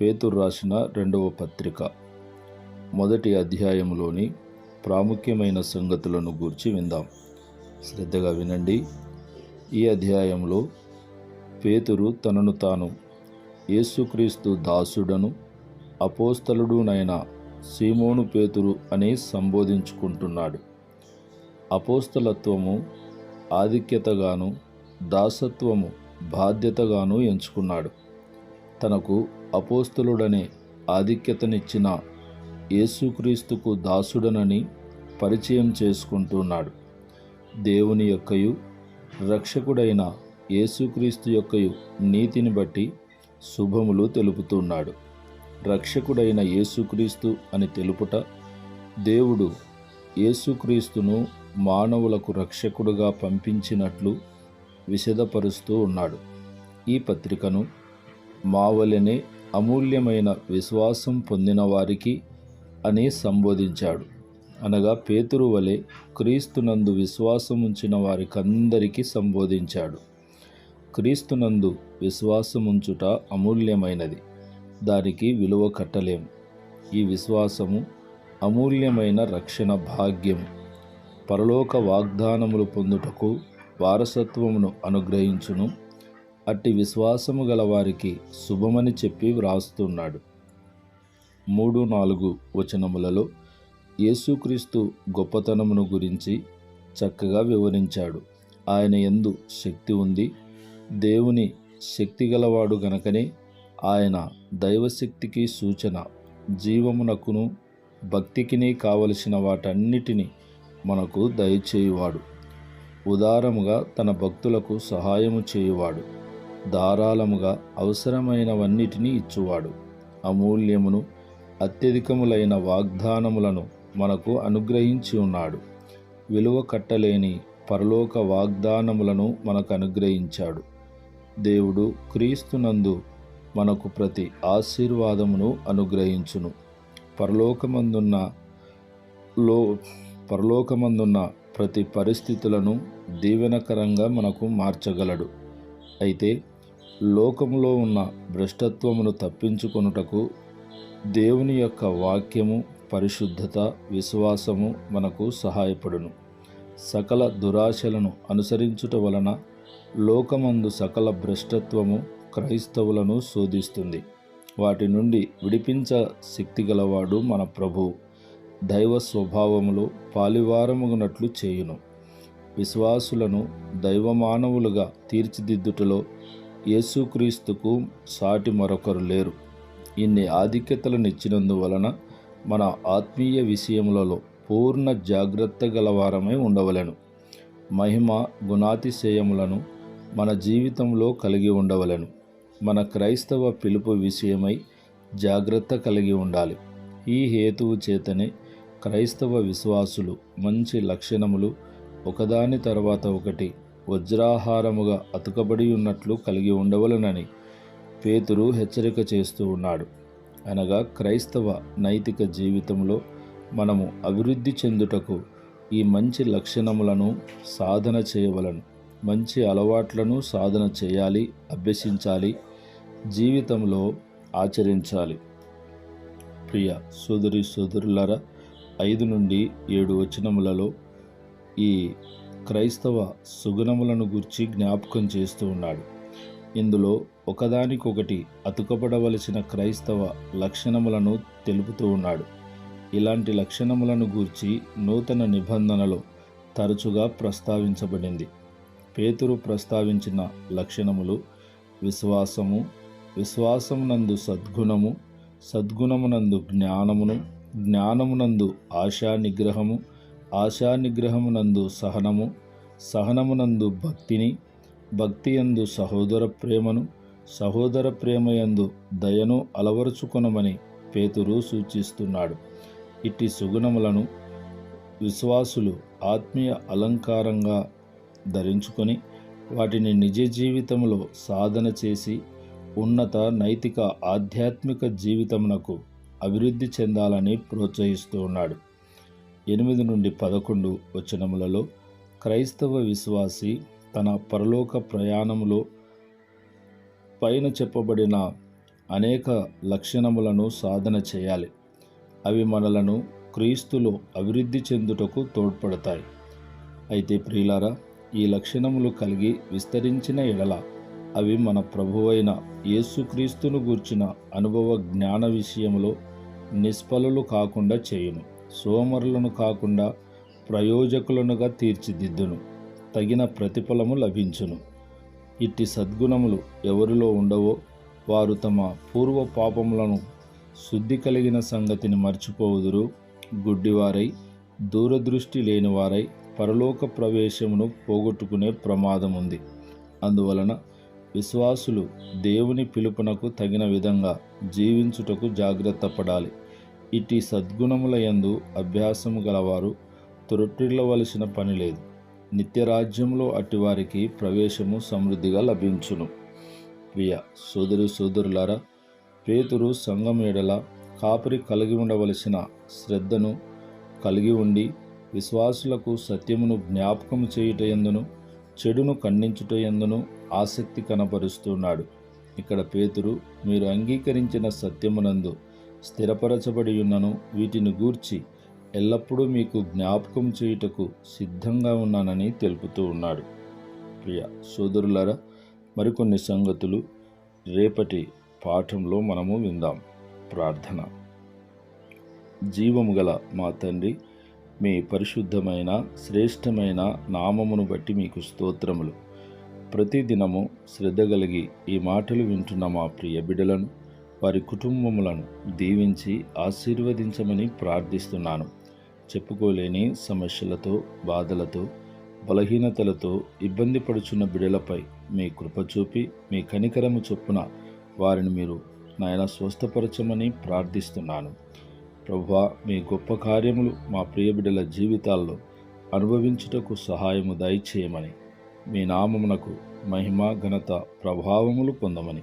పేతురు రాసిన రెండవ పత్రిక. మొదటి అధ్యాయంలోని ప్రాముఖ్యమైన సంగతులను గూర్చి విందాం. శ్రద్ధగా వినండి. ఈ అధ్యాయంలో పేతురు తనను తాను యేసుక్రీస్తు దాసుడను అపోస్తలుడునైన సీమోను పేతురు అని సంబోధించుకుంటున్నాడు. అపోస్తలత్వము ఆధిక్యతగాను దాసత్వము బాధ్యతగాను ఎంచుకున్నాడు. తనకు అపోస్తలుడనే ఆధిక్యతనిచ్చిన యేసుక్రీస్తుకు దాసుడనని పరిచయం చేసుకుంటున్నాడు. దేవుని యొక్కయు రక్షకుడైన యేసుక్రీస్తు యొక్కయు నీతిని బట్టి శుభములు తెలుపుతున్నాడు. రక్షకుడైన యేసుక్రీస్తు అని తెలుపుట దేవుడు యేసుక్రీస్తును మానవులకు రక్షకుడుగా పంపించినట్లు విశదపరుస్తూ ఉన్నాడు. ఈ పత్రికను మావలెనే అమూల్యమైన విశ్వాసం పొందిన వారికి అని సంబోధించాడు. అనగా పేతురు వలె క్రీస్తునందు విశ్వాసం ఉంచిన వారికందరికీ సంబోధించాడు. క్రీస్తునందు విశ్వాసముంచుట అమూల్యమైనది. దానికి విలువ కట్టలేము ఈ విశ్వాసము అమూల్యమైన రక్షణ భాగ్యం పరలోక వాగ్దానములు పొందుటకు వారసత్వమును అనుగ్రహించును. అట్టి విశ్వాసము గల వారికి శుభమని చెప్పి వ్రాస్తున్నాడు. మూడు నాలుగు వచనములలో యేసుక్రీస్తు గొప్పతనమును గురించి చక్కగా వివరించాడు. ఆయన ఎందు శక్తి ఉంది. దేవుని శక్తి గలవాడు గనకనే ఆయన దైవశక్తికి సూచన జీవమునకును భక్తికిని కావలసిన వాటన్నిటిని మనకు దయచేయువాడు. ఉదారముగా తన భక్తులకు సహాయము చేయువాడు. ధారాళముగా అవసరమైనవన్నిటినీ ఇచ్చువాడు. అమూల్యమును అత్యధికములైన వాగ్దానములను మనకు అనుగ్రహించి ఉన్నాడు. విలువ కట్టలేని పరలోక వాగ్దానములను మనకు అనుగ్రహించాడు దేవుడు క్రీస్తునందు మనకు ప్రతి ఆశీర్వాదమును అనుగ్రహించును. పరలోకమందున్న లో పరలోకమందున్న ప్రతి పరిస్థితులను దీవెనకరంగా మనకు మార్చగలడు. అయితే లోకములో ఉన్న భ్రష్టత్వమును తప్పించుకొనుటకు దేవుని యొక్క వాక్యము పరిశుద్ధత విశ్వాసము మనకు సహాయపడును. సకల దురాశలను అనుసరించుట వలన లోకమందు సకల భ్రష్టత్వము క్రైస్తవులను శోధిస్తుంది. వాటి నుండి విడిపించ శక్తి గలవాడు మన ప్రభువు దైవ స్వభావములో పాలివారముగునట్లు చేయును. విశ్వాసులను దైవమానవులుగా తీర్చిదిద్దుటలో యేసుక్రీస్తుకు సాటి మరొకరు లేరు. ఇన్ని ఆధిక్యతలను ఇచ్చినందువలన మన ఆత్మీయ విషయములలో పూర్ణ జాగ్రత్త గలవారమై ఉండవలెను. మహిమ గుణాతిశయములను మన జీవితంలో కలిగి ఉండవలెను. మన క్రైస్తవ పిలుపు విషయమై జాగ్రత్త కలిగి ఉండాలి. ఈ హేతువు చేతనే క్రైస్తవ విశ్వాసులు మంచి లక్షణములు ఒకదాని తర్వాత ఒకటి వజ్రాహారముగా అతుకబడి ఉన్నట్లు కలిగి ఉండవలనని పేతురు హెచ్చరిక చేస్తూ ఉన్నాడు. అనగా క్రైస్తవ నైతిక జీవితంలో మనము అభివృద్ధి చెందుటకు ఈ మంచి లక్షణములను సాధన చేయవలను. మంచి అలవాట్లను సాధన చేయాలి అభ్యసించాలి జీవితంలో ఆచరించాలి. ప్రియ సోదరి సోదరులర ఐదు నుండి ఏడు వచనములలో ఈ క్రైస్తవ సుగుణములను గుర్చి జ్ఞాపకం చేస్తూ ఉన్నాడు. ఇందులో ఒకదానికొకటి అతుకబడవలసిన క్రైస్తవ లక్షణములను తెలుపుతూ ఉన్నాడు. ఇలాంటి లక్షణములను గూర్చి నూతన నిబంధనలో తరచుగా ప్రస్తావించబడింది. పేతురు ప్రస్తావించిన లక్షణములు విశ్వాసము విశ్వాసమునందు సద్గుణము సద్గుణమునందు జ్ఞానమును జ్ఞానమునందు ఆశా నిగ్రహము ఆశా నిగ్రహమునందు సహనము సహనమునందు భక్తిని భక్తియందు సహోదర ప్రేమను సహోదర ప్రేమయందు దయను అలవరుచుకునమని పేతురు సూచిస్తున్నాడు. ఇట్టి సుగుణములను విశ్వాసులు ఆత్మీయ అలంకారంగా ధరించుకొని వాటిని నిజ జీవితంలో సాధన చేసి ఉన్నత నైతిక ఆధ్యాత్మిక జీవితమునకు అభివృద్ధి చెందాలని ప్రోత్సహిస్తూ ఉన్నాడు. ఎనిమిది నుండి పదకొండు వచనములలో క్రైస్తవ విశ్వాసి తన పరలోక ప్రయాణములో పైన చెప్పబడిన అనేక లక్షణములను సాధన చేయాలి. అవి మనలను క్రీస్తులో అభివృద్ధి చెందుటకు తోడ్పడతాయి. అయితే ప్రియులారా ఈ లక్షణములు కలిగి విస్తరించిన ఎడల అవి మన ప్రభువైన యేసుక్రీస్తును గూర్చిన అనుభవ జ్ఞాన విషయంలో నిష్ఫలులు కాకుండా చేయును. సోమరులను కాకుండా ప్రయోజకులనుగా తీర్చిదిద్దును. తగిన ప్రతిఫలము లభించును. ఇట్టి సద్గుణములు ఎవరిలో ఉండవో వారు తమ పూర్వ పాపములను శుద్ధి కలిగిన సంగతిని మర్చిపోవుదురు. గుడ్డివారై దూరదృష్టి లేనివారై పరలోక ప్రవేశమును పోగొట్టుకునే ప్రమాదం ఉంది అందువలన విశ్వాసులు దేవుని పిలుపునకు తగిన విధంగా జీవించుటకు జాగ్రత్త పడాలి ఇటు సద్గుణముల యందు అభ్యాసము గలవారు తొట్టిల్లవలసిన పని లేదు. నిత్యరాజ్యంలో అట్టివారికి ప్రవేశము సమృద్ధిగా లభించును. ప్రియ సోదరు సోదరులారా పేతురు సంఘం ఎడల కాపరి కలిగి ఉండవలసిన శ్రద్ధను కలిగి ఉండి విశ్వాసులకు సత్యమును జ్ఞాపకము చేయుట ఎందును చెడును ఖండించుట ఎందును ఆసక్తి కనపరుస్తున్నాడు ఇక్కడ పేతురు మీరు అంగీకరించిన సత్యమునందు స్థిరపరచబడి ఉన్నను వీటిని గూర్చి ఎల్లప్పుడూ మీకు జ్ఞాపకం చేయుటకు సిద్ధంగా ఉన్నానని తెలుపుతూ ఉన్నాడు. ప్రియ సోదరులారా మరికొన్ని సంగతులు రేపటి పాఠంలో మనము విందాం. ప్రార్థన. జీవము గల మా తండ్రి మీ పరిశుద్ధమైన శ్రేష్టమైన నామమును బట్టి మీకు స్తోత్రములు. ప్రతిదినము శ్రద్ధ కలిగి ఈ మాటలు వింటున్న మా ప్రియ బిడలను వారి కుటుంబములను దీవించి ఆశీర్వదించమని ప్రార్థిస్తున్నాను. చెప్పుకోలేని సమస్యలతో బాధలతో బలహీనతలతో ఇబ్బంది పడుచున్న బిడలపై మీ కృప చూపి మీ కనికరము చొప్పున వారిని మీరు నాయన స్వస్థపరచమని ప్రార్థిస్తున్నాను. ప్రభువా మీ గొప్ప కార్యములు మా ప్రియ బిడ్డల జీవితాల్లో అనుభవించుటకు సహాయము దయచేయమని మీ నామమునకు మహిమ ఘనత ప్రభావములు పొందమని